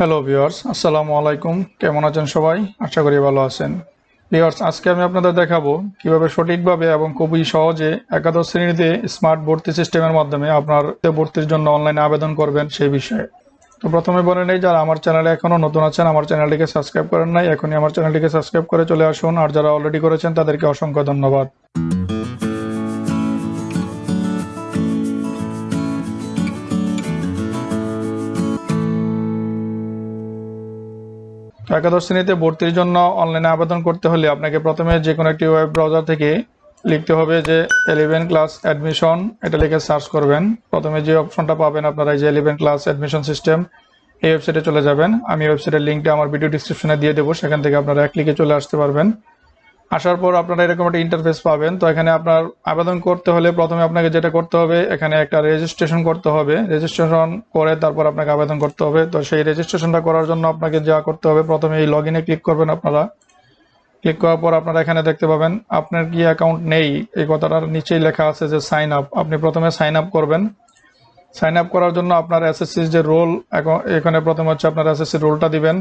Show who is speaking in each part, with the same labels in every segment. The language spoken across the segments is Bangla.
Speaker 1: হ্যালো ভিউয়ার্স আসসালামু আলাইকুম কেমন আছেন সবাই? আশা করি ভালো আছেন। ভিউয়ার্স আজকে আমি আপনাদের দেখাবো কীভাবে সঠিকভাবে এবং খুবই সহজে একাদশ শ্রেণীতে স্মার্ট ভর্তি সিস্টেমের মাধ্যমে আপনার ভর্তির জন্য অনলাইনে আবেদন করবেন সেই বিষয়ে। তো প্রথমে বলে নেই, যারা আমার চ্যানেলে এখনও নতুন আছেন, আমার চ্যানেলটিকে সাবস্ক্রাইব করেন নাই, এখনই আমার চ্যানেলটিকে সাবস্ক্রাইব করে চলে আসুন। আর যারা অলরেডি করেছেন, তাদেরকে অসংখ্য ধন্যবাদ। একাদশ শ্রেণীতে ভর্তির জন্য অনলাইনে আবেদন করতে হলে আপনাকে প্রথমে যে কোনো একটি ওয়েব ব্রাউজার থেকে লিখতে হবে যে এলেভেন ক্লাস অ্যাডমিশন এটা লিখে সার্চ করবেন। প্রথমে যে অপশনটা পাবেন আপনারা এই যে এলেভেন ক্লাস অ্যাডমিশন সিস্টেম এই ওয়েবসাইটে চলে যাবেন। আমি ওয়েবসাইটের লিঙ্কটা আমার ভিডিও ডিসক্রিপশনে দিয়ে দেবো। সেখান থেকে আপনারা এক ক্লিকে চলে আসতে পারবেন। আসার পর আপনারা এরকম একটা ইন্টারফেস পাবেন। তো এখানে আপনার আবেদন করতে হলে প্রথমে আপনাকে যেটা করতে হবে, এখানে একটা রেজিস্ট্রেশন করতে হবে। রেজিস্ট্রেশন করে তারপর আপনাকে আবেদন করতে হবে। তো সেই রেজিস্ট্রেশনটা করার জন্য আপনাকে যা করতে হবে, প্রথমে এই লগ ক্লিক করবেন আপনারা। ক্লিক করার পর আপনারা এখানে দেখতে পাবেন, আপনার কি অ্যাকাউন্ট নেই? এই কথাটার নিচেই লেখা আছে যে সাইন আপ আপনি প্রথমে সাইন আপ করবেন। সাইন আপ করার জন্য আপনার এসএসসির যে রোল এখানে প্রথমে হচ্ছে আপনার এসএসসির রোলটা দিবেন।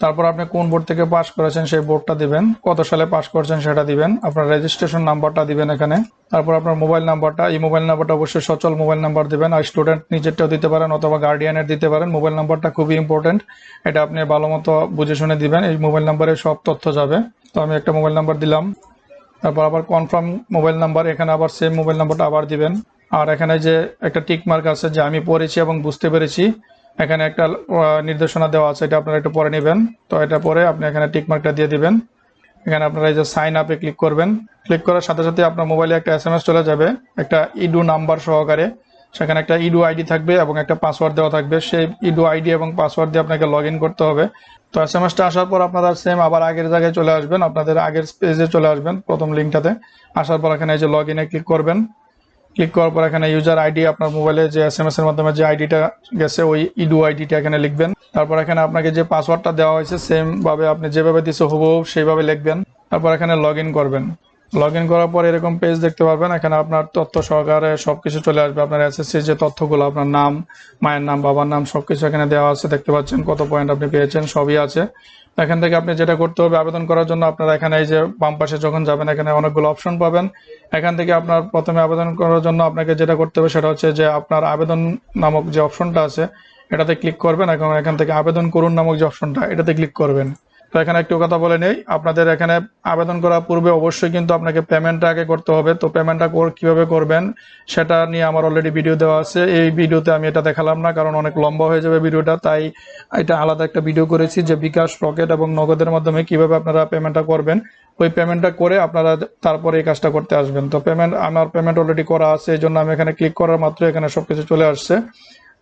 Speaker 1: তারপর আপনি কোন বোর্ড থেকে পাস করেছেন সেই বোর্ডটা দিবেন। কত সালে পাস করেছেন সেটা দিবেন। আপনার রেজিস্ট্রেশন নাম্বারটা দিবেন এখানে। তারপর আপনার মোবাইল নাম্বারটা এই মোবাইল নাম্বারটা অবশ্যই সচল মোবাইল নাম্বার দিবেন। আর স্টুডেন্ট নিজেরটাও দিতে পারেন অথবা গার্ডিয়ানের দিতে পারেন। মোবাইল নাম্বারটা খুবই ইম্পর্টেন্ট এটা আপনি ভালো মতো বুঝে শুনে দিবেন। এই মোবাইল নাম্বারে সব তথ্য যাবে। তো আমি একটা মোবাইল নাম্বার দিলাম। তারপর আবার কনফার্ম মোবাইল নাম্বার এখানে আবার সেম মোবাইল নাম্বারটা আবার দিবেন। আর এখানে যে একটা টিক মার্ক আছে যে আমি পড়েছি এবং বুঝতে পেরেছি এখানে একটা নির্দেশনা দেওয়া আছে, এটা আপনারা একটু পরে নেবেন। তো এটা পরে আপনি এখানে টিক মার্কটা দিয়ে দিবেন। এখানে আপনারা এই যে সাইন আপে ক্লিক করবেন। ক্লিক করার সাথে সাথে আপনার মোবাইলে একটা এস চলে যাবে, একটা ইডু নাম্বার সহকারে। সেখানে একটা ইডু আইডি থাকবে এবং একটা পাসওয়ার্ড দেওয়া থাকবে। সেই ইডু আইডি এবং পাসওয়ার্ড দিয়ে আপনাকে লগ করতে হবে। তো এস এম এসটা আসার পর আপনারা সেম আবার আগের জায়গায় চলে আসবেন। আপনাদের আগের পেজে চলে আসবেন প্রথম লিঙ্কটাতে আসার পর এখানে এই যে লগ ক্লিক করবেন। ক্লিক করার পর এখানে ইউজার আইডি আপনার মোবাইলে যে এস এম এস এর মাধ্যমে যে আইডিটা গেছে, ওই ইডু আইডিটা এখানে লিখবেন। তারপর এখানে আপনাকে যে পাসওয়ার্ডটা দেওয়া হয়েছে সেম ভাবে আপনি যেভাবে দিছে, হুবহু সেইভাবে লিখবেন। তারপর এখানে লগ করবেন। লগ ইন করার পর এরকম পেজ দেখতে পারবেন। এখানে আপনার তথ্য সহকারে সবকিছু চলে আসবে। আপনার এসএসসি যে তথ্যগুলো, আপনার নাম, মায়ের নাম, বাবার নাম, সবকিছু এখানে দেওয়া আছে। দেখতে পাচ্ছেন কত পয়েন্ট আপনি পেয়েছেন, সবই আছে। এখান থেকে আপনি যেটা করতে হবে, আবেদন করার জন্য আপনারা এখানে এই যে বাম পাশে যখন যাবেন, এখানে অনেকগুলো অপশন পাবেন। এখান থেকে আপনার প্রথমে আবেদন করার জন্য আপনাকে যেটা করতে হবে, সেটা হচ্ছে যে আপনার আবেদন নামক যে অপশনটা আছে, এটাতে ক্লিক করবেন। এখন এখান থেকে আবেদন করুন নামক যে অপশনটা এটাতে ক্লিক করবেন। তো এখানে একটু কথা বলে নেই। আপনাদের এখানে আবেদন করার পূর্বে অবশ্যই কিন্তু আপনাকে পেমেন্টটা আগে করতে হবে। তো পেমেন্টটা কীভাবে করবেন সেটা নিয়ে আমার অলরেডি ভিডিও দেওয়া আছে। এই ভিডিওতে আমি এটা দেখালাম না, কারণ অনেক লম্বা হয়ে যাবে ভিডিওটা তাই এটা আলাদা একটা ভিডিও করেছি যে বিকাশ রকেট এবং নগদের মাধ্যমে কীভাবে আপনারা পেমেন্টটা করবেন। ওই পেমেন্টটা করে আপনারা তারপরে এই কাজটা করতে আসবেন। তো পেমেন্ট আমার পেমেন্ট অলরেডি করা আছে, এই জন্য আমি এখানে ক্লিক করার মাত্র এখানে সবকিছু চলে আসছে।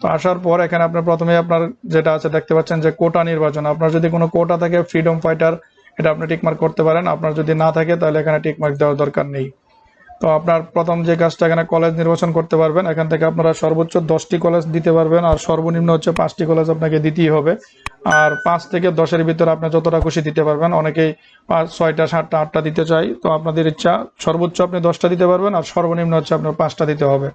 Speaker 1: তো আসার পর এখানে আপনার প্রথমে আপনার যেটা আছে, দেখতে পাচ্ছেন যে কোটা নির্বাচন। আপনার যদি কোনো কোটা থাকে ফ্রিডম ফাইটার এটা আপনি টিকমার্ক করতে পারেন। আপনার যদি না থাকে, তাহলে এখানে টিকমার্ক দেওয়ার দরকার নেই। তো আপনার প্রথম যে কাজটা এখানে কলেজ নির্বাচন করতে পারবেন, এখান থেকে আপনারা সর্বোচ্চ দশটি কলেজ দিতে পারবেন, আর সর্বনিম্ন হচ্ছে পাঁচটি কলেজ আপনাকে দিতেই হবে। আর পাঁচ থেকে দশের ভিতরে আপনি যতটা খুশি দিতে পারবেন। অনেকেই পাঁচ, ছয়টা, সাতটা, আটটা দিতে চাই তো আপনাদের ইচ্ছা, সর্বোচ্চ আপনি দশটা দিতে পারবেন, আর সর্বনিম্ন হচ্ছে আপনার পাঁচটা দিতে হবে।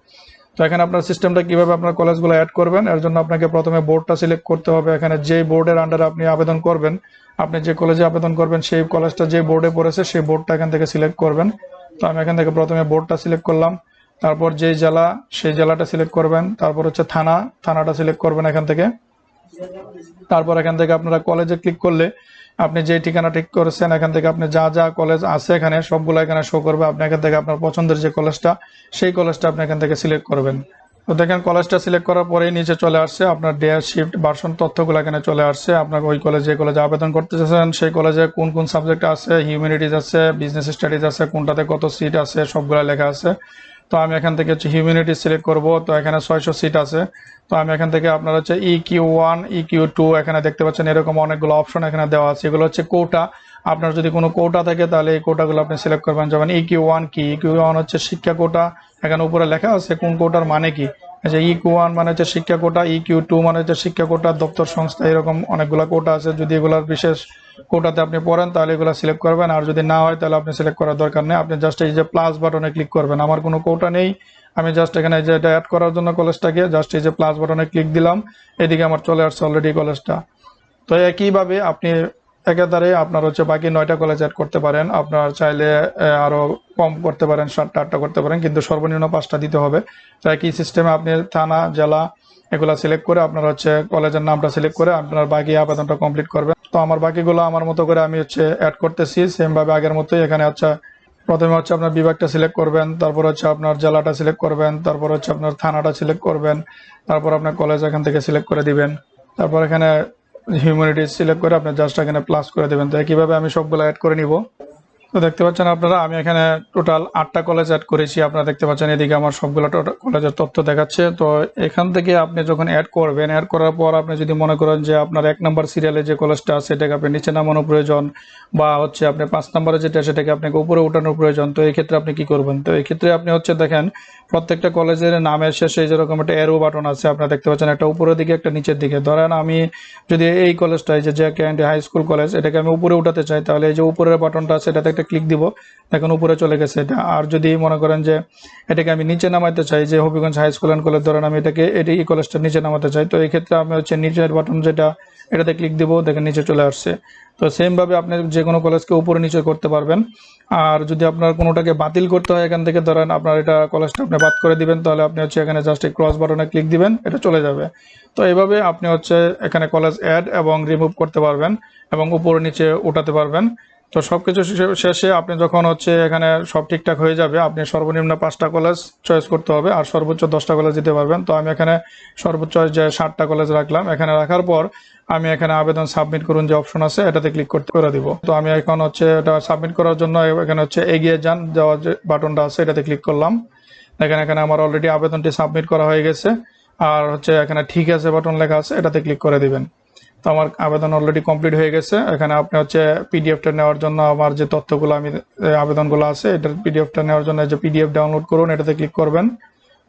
Speaker 1: তো এখানে আপনার সিস্টেমটা কীভাবে আপনার কলেজগুলো অ্যাড করবেন? এর জন্য আপনাকে প্রথমে বোর্ডটা সিলেক্ট করতে হবে। এখানে যে বোর্ডের আন্ডারে আপনি আবেদন করবেন, আপনি যে কলেজে আবেদন করবেন, সেই কলেজটা যে বোর্ডে পড়েছে, সেই বোর্ডটা এখান থেকে সিলেক্ট করবেন। তো আমি এখান থেকে প্রথমে বোর্ডটা সিলেক্ট করলাম। তারপর যে জেলা, সেই জেলাটা সিলেক্ট করবেন। তারপর হচ্ছে থানা, থানাটা সিলেক্ট করবেন এখান থেকে। তারপর এখান থেকে আপনারা কলেজে ক্লিক করলে আপনি যে ঠিকানা ঠিক করেছেন, এখান থেকে আপনি যা যা কলেজ আছে এখানে, সবগুলো এখানে শো করবে। আপনি এখান থেকে আপনার পছন্দের যে কলেজটা সেই কলেজটা আপনি এখান থেকে সিলেক্ট করবেন। তো দেখেন কলেজটা সিলেক্ট করার পরেই নিচে চলে আসছে আপনার ডেয়ার শিফট ভার্সন তথ্যগুলো এখানে চলে আসছে। আপনাকে ওই কলেজে যে কলেজে আবেদন করতে চাচ্ছেন, সেই কলেজে কোন কোন সাবজেক্ট আছে হিউম্যানিটিজ আছে বিজনেস স্টাডিজ আছে, কোনটাতে কত সিট আছে, সবগুলো লেখা আছে। তো আমি এখান থেকে হচ্ছে হিউম্যানিটি সিলেক্ট করব। তো এখানে ছয়শো সিট আছে। তো আমি এখান থেকে আপনার হচ্ছে E Q one E Q two এখানে দেখতে পাচ্ছেন এরকম অনেকগুলো অপশন এখানে দেওয়া আছে। এগুলো হচ্ছে কোটা আপনার যদি কোনো কোটা থাকে তাহলে এই কোটাগুলো আপনি সিলেক্ট করবেন। যেমন ই কিউ ওয়ান কি? ই কিউ ওয়ান হচ্ছে শিক্ষা কোটা এখানে উপরে লেখা আছে কোন কোটার মানে কি? আচ্ছা ই কিউ ওয়ান মানে হচ্ছে শিক্ষা কোটা ইকিউ টু মানে হচ্ছে শিক্ষা কোটা, দপ্তর সংস্থা, এরকম অনেকগুলো কোটা আছে। যদি এগুলোর বিশেষ কোটাতে আপনি পড়েন, তাহলে এগুলো সিলেক্ট করবেন। আর যদি না হয়, তাহলে আপনি সিলেক্ট করার দরকার নেই। আপনি জাস্ট এই যে প্লাস বাটনে ক্লিক করবেন। আমার কোনো কোটা নেই। আমি জাস্ট এখানে যে এটা অ্যাড করার জন্য কলেজটাকে জাস্ট এই যে প্লাস বাটনে ক্লিক দিলাম। এদিকে আমার চলে আসছে অলরেডি কলেজটা তো একইভাবে আপনি একেবারে আপনার হচ্ছে বাকি নয়টা কলেজ অ্যাড করতে পারেন। আপনার চাইলে আহ, আরও কম করতে পারেন সাতটা আটটা করতে পারেন কিন্তু সর্বনিম্ন পাঁচটা দিতে হবে। তো একই সিস্টেমে আপনি থানা জেলা এগুলা সিলেক্ট করে আপনার হচ্ছে কলেজের নামটা সিলেক্ট করে আপনার বাকি আবেদনটা কমপ্লিট করবেন। তো আমার বাকিগুলো আমার মতো করে আমি হচ্ছে অ্যাড করতেছি সেম ভাবে আগের মতোই এখানে হচ্ছে প্রথমে হচ্ছে আপনার বিভাগটা সিলেক্ট করবেন তারপর হচ্ছে আপনার জেলাটা সিলেক্ট করবেন তারপর হচ্ছে আপনার থানাটা সিলেক্ট করবেন তারপর আপনার কলেজ এখান থেকে সিলেক্ট করে দিবেন। তারপর এখানে হিউম্যানিটিস সিলেক্ট করে আপনি জাস্ট এখানে প্লাস করে দেবেন। তো কীভাবে আমি সবগুলো অ্যাড করে নিব। তো দেখতে পাচ্ছেন আপনারা, আমি এখানে টোটাল আটটা কলেজ অ্যাড করেছি। আপনারা দেখতে পাচ্ছেন এদিকে আমার সবগুলো কলেজের তথ্য দেখাচ্ছে। তো এখান থেকে আপনি যখন অ্যাড করবেন অ্যাড করার পর আপনি যদি মনে করেন যে আপনার এক নম্বর সিরিয়ালে যে কলেজটা আছে সেটাকে আপনি নিচে নামানো প্রয়োজন বা হচ্ছে আপনি পাঁচ নম্বরে যেটা, সেটাকে আপনাকে উপরে উঠানোর প্রয়োজন, তো এই ক্ষেত্রে আপনি কি করবেন? তো এই ক্ষেত্রে আপনি হচ্ছে দেখেন, প্রত্যেকটা কলেজের নামের শেষে যেরকম একটা এরো বাটন আছে, আপনারা দেখতে পাচ্ছেন একটা উপরের দিকে, একটা নিচের দিকে। ধরেন আমি যদি এই কলেজটা এই যে Jack and high school college এটাকে আমি উপরে উঠাতে চাই, তাহলে এই যে উপরের বাটনটা আছে, এটাতে একটা ক্লিক দিব, দেখুন উপরে চলে গেছে এটা। আর যদি মনে করেন যে এটাকে আমি নিচে নামাতে চাই, যে Habiganj high school and college ধরেন আমি এটাকে, এটি এই কলেজটা নিচে নামাতে চাই, তো এই ক্ষেত্রে আমি হচ্ছে নিচের বাটন যেটা, এটাতে ক্লিক দিব, দেখেন নিচে চলে আসছে। তো সেম ভাবে আপনি যে কোনো কলেজকে উপরে নিচে করতে পারবেন। আর যদি আপনার কোনোটাকে বাতিল করতে হয় এখান থেকে, ধরেন আপনার এটা কলেজটা আপনি বাদ করে দিবেন, তাহলে আপনি হচ্ছে এখানে জাস্ট এই ক্রস বাটনে ক্লিক দিবেন, এটা চলে যাবে। তো এইভাবে আপনি হচ্ছে এখানে কলেজ অ্যাড এবং রিমুভ করতে পারবেন এবং উপরে নিচে উঠাতে পারবেন। তো সবকিছু শেষে- শেষে আপনি যখন হচ্ছে এখানে সব ঠিকঠাক হয়ে যাবে, আপনি সর্বনিম্ন পাঁচটা কলেজ চয়েস করতে হবে আর সর্বোচ্চ দশটা কলেজ দিতে পারবেন। তো আমি এখানে সর্বোচ্চ যে ষাটটা কলেজ রাখলাম, এখানে রাখার পর আমি এখানে আবেদন সাবমিট করুন যে অপশন আছে, এটাতে ক্লিক করতে, করে দিব। তো আমি এখন হচ্ছে এটা সাবমিট করার জন্য এখানে হচ্ছে এগিয়ে যান, যাওয়ার যে বাটনটা আছে এটাতে ক্লিক করলাম। দেখেন এখানে আমার অলরেডি আবেদনটি সাবমিট করা হয়ে গেছে। আর হচ্ছে এখানে ঠিক আছে বাটন লেখা আছে, এটাতে ক্লিক করে দিবেন। তো আমার আবেদন অলরেডি কমপ্লিট হয়ে গেছে। এখানে আপনি হচ্ছে পিডিএফটা নেওয়ার জন্য আমার যে তথ্যগুলো আমি আবেদনগুলো আছে, এটার পিডিএফটা নেওয়ার জন্য যে পিডিএফ ডাউনলোড করুন, এটাতে ক্লিক করবেন।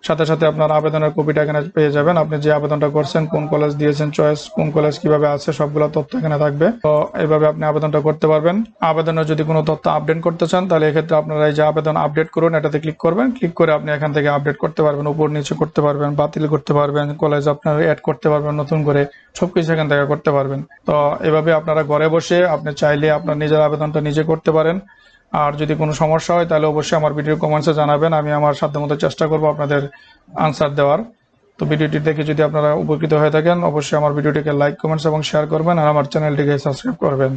Speaker 1: সাথে সাথে আপনার আবেদনের কপিটা এখানে পেয়ে যাবেন। আপনি যে আবেদনটা করছেন, কোন কলেজ দিয়েছেন চয়েস কোন কলেজ কীভাবে আছে, সবগুলো তথ্য এখানে থাকবে। তো এইভাবে আপনি আবেদনটা করতে পারবেন। আবেদনের যদি কোনো তথ্য আপডেট করতে চান, তাহলে এক্ষেত্রে আপনারা এই যে আবেদন আপডেট করুন, এটাতে ক্লিক করবেন। ক্লিক করে আপনি এখান থেকে আপডেট করতে পারবেন, উপর নিচে করতে পারবেন, বাতিল করতে পারবেন কলেজ আপনার অ্যাড করতে পারবেন, নতুন করে সবকিছু এখান থেকে করতে পারবেন। তো এভাবে আপনারা ঘরে বসে আপনি চাইলে আপনার নিজের আবেদনটা নিজে করতে পারেন। আর যদি কোনো সমস্যা হয়, তাহলে অবশ্যই আমার ভিডিও কমেন্টসে জানাবেন। আমি আমার সাধ্যমতো চেষ্টা করব আপনাদের আনসার দেওয়ার। তো ভিডিওটি দেখে যদি আপনারা উপকৃত হয়ে থাকেন, অবশ্যই আমার ভিডিওটিকে লাইক কমেন্টস এবং শেয়ার করবেন আর আমার চ্যানেলটিকে সাবস্ক্রাইব করবেন।